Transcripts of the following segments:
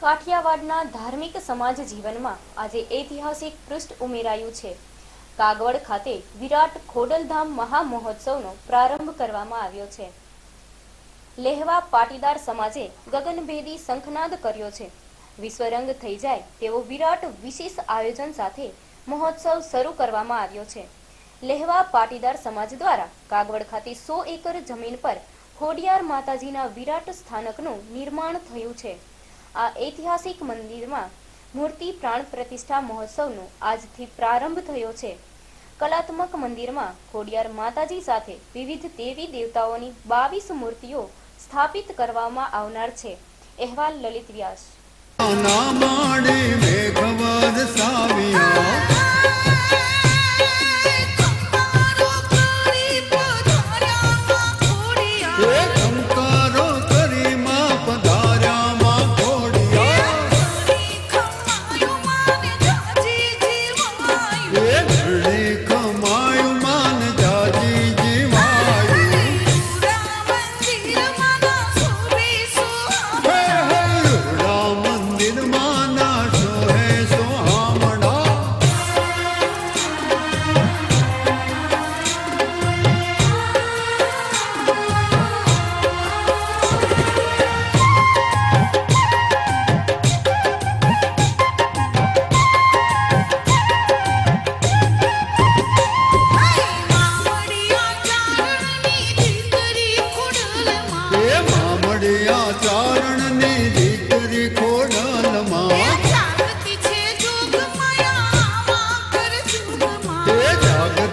કાઠિયાવાડના ધાર્મિક સમાજ જીવનમાં આજે ઐતિહાસિક પૃષ્ઠ ઉમેરાયું છે. કાગવડ ખાતે વિરાટ ખોડલધામ મહામહોત્સવનો પ્રારંભ કરવામાં આવ્યો છે. લેહવા પાટીદાર સમાજે ગગનભેદી શંખનાદ કર્યો છે. વિશ્વરંગ થઈ જાય તેવો વિરાટ વિશેષ આયોજન સાથે મહોત્સવ શરૂ કરવામાં આવ્યો છે. લેહવા પાટીદાર સમાજ દ્વારા કાગવડ ખાતે સો એકર જમીન પર ખોડિયાર માતાજીના વિરાટ સ્થાનકનું નિર્માણ થયું છે. આ ઐતિહાસિક મંદિરમાં મૂર્તિ પ્રાણ પ્રતિષ્ઠા મહોત્સવનો આજથી પ્રારંભ થયો છે. કલાત્મક મંદિરમાં ખોડિયાર માતાજી સાથે વિવિધ દેવી દેવતાઓની બાવીસ મૂર્તિઓ સ્થાપિત કરવામાં આવનાર છે. અહેવાલ લલિત વ્યાસ.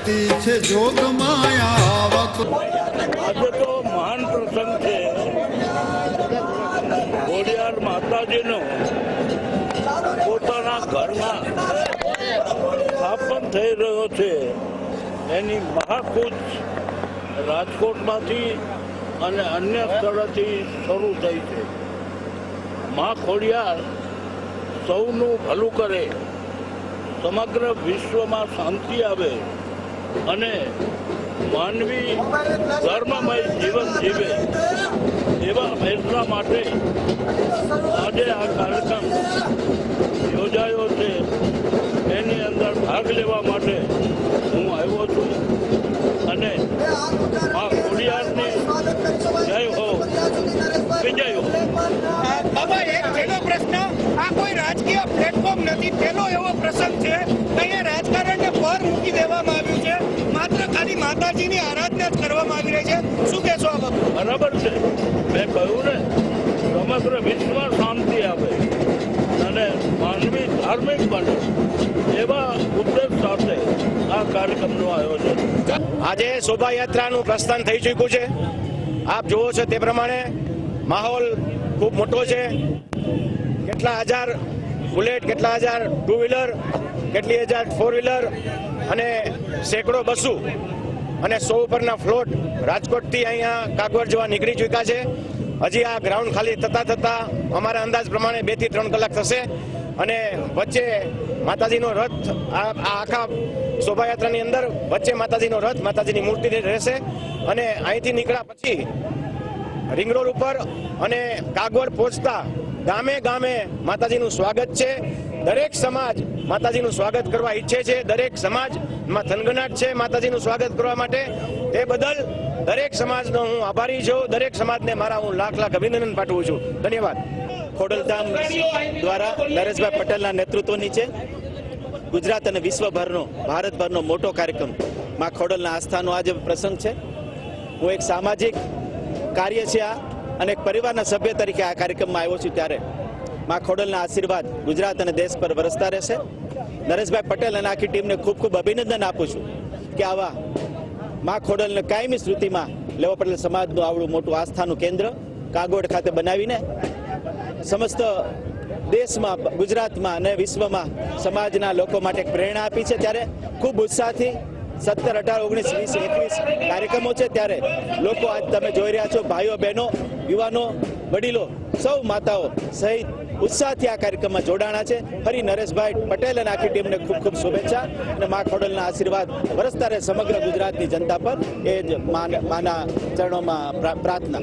છે જોગ માયા આજે તો મહાન પ્રસંગ છે. ખોડિયાર માતાજીનો પોતાના ઘરમાં સ્થાપન થઈ રહ્યો છે. એની મહાકૂચ રાજકોટમાંથી અને અન્ય સ્થળોથી શરૂ થઈ છે. મા ખોડિયાર સૌનું ભલું કરે. સમગ્ર વિશ્વમાં શાંતિ આવે. અને માનવી ધર્મમય જીવન જીવે એવા ફેસલા માટે આજે આ કાર્યક્રમ યોજાયો છે. એની અંદર ભાગ લેવા માટે હું આવ્યો છું. અને આ ખોડિયારની જય હો. વિજય હો. બાબા, એક પહેલો પ્રશ્ન. આ કોઈ રાજકીય પ્લેટફોર્મ નથી. પહેલો એવો પ્રસંગ છે અહીંયા રાજકારણને પર મૂકી દેવામાં આવ્યું છે માત્ર ખાલી માતાજીની આરાધના જ કરવામાં આવી રહી છે. શું કહેશો આ બાબત? બરાબર છે. મેં કહ્યું ને સમગ્ર વિશ્વમાં શાંતિ આવે અને માનવી ધાર્મિક બને એવા ઉદ્દેશ સાથે આ કાર્યક્રમનું આયોજન. આજે શોભાયાત્રાનું પ્રસ્થાન થઈ ચૂક્યું છે. આપ જુઓ છો તે પ્રમાણે માહોલ ખૂબ મોટો છે. કેટલા હજાર બુલેટ કેટલા હજાર ટુ વ્હીલર કેટલી હજાર ફોર વ્હીલર અને સેંકડો બસો અને સો ઉપરના ફ્લોટ રાજકોટથી અહીંયા કાગવડ જવા નીકળી ચૂક્યા છે. હજી આ ગ્રાઉન્ડ ખાલી થતાં થતાં અમારા અંદાજ પ્રમાણે બેથી ત્રણ કલાક થશે. અને વચ્ચે માતાજીનો રથ આ આખા શોભાયાત્રાની અંદર વચ્ચે માતાજીનો રથ, માતાજીની મૂર્તિ રહેશે. અને અહીંથી નીકળ્યા પછી રિંગ રોડ ઉપર અને કાગવડ પહોંચતા ગામે ગામે માતાજીનું સ્વાગત છે. દરેક સમાજ માતાજીનું સ્વાગત કરવા ઈચ્છે છે. દરેક સમાજમાં થનગનાટ છે. માતાજીનું સ્વાગત કરવા માટે તે બદલ દરેક સમાજનો હું આભારી છું. દરેક સમાજને મારા હું લાખ લાખ અભિનંદન પાઠવું છું. ધન્યવાદ. ખોડલધામ દ્વારા નરેશભાઈ પટેલના નેતૃત્વની છે. ગુજરાત અને વિશ્વભરનો, ભારતભરનો મોટો કાર્યક્રમ. માં ખોડલના આસ્થાનો આજે પ્રસંગ છે. હું એક સામાજિક કાર્ય છે આ અને એક પરિવારના સભ્ય તરીકે આ કાર્યક્રમમાં આવ્યો છું ત્યારે. માં ખોડલના આશીર્વાદ ગુજરાત અને દેશ પર વરસતા રહેશે. નરેશભાઈ પટેલ અને આખી ટીમને ખૂબ ખૂબ અભિનંદન આપું છું કે આવા માં ખોડલને કાયમી સ્મૃતિમાં લેવા પટેલ સમાજનું આવડું મોટું આસ્થાનું કેન્દ્ર કાગોડ ખાતે બનાવીને સમસ્ત દેશમાં, ગુજરાતમાં અને વિશ્વમાં સમાજના લોકો માટે પ્રેરણા આપી છે. ત્યારે ખૂબ ઉત્સાહથી સત્તર, અઢાર, ઓગણીસ, વીસ, એકવીસ કાર્યક્રમો છે. ત્યારે લોકો આજ તમે જોઈ રહ્યા છો, ભાઈઓ, બહેનો, યુવાનો, વડીલો, સૌ માતાઓ સહિત ઉત્સાહથી આ કાર્યક્રમમાં જોડાણા છે. ફરી નરેશભાઈ પટેલ અને આખી ટીમને ખૂબ ખૂબ શુભેચ્છા અને મા ખોડલના આશીર્વાદ વરસતા રહે સમગ્ર ગુજરાતની જનતા પર. એ જ માના ચરણોમાં પ્રા- પ્રાર્થના.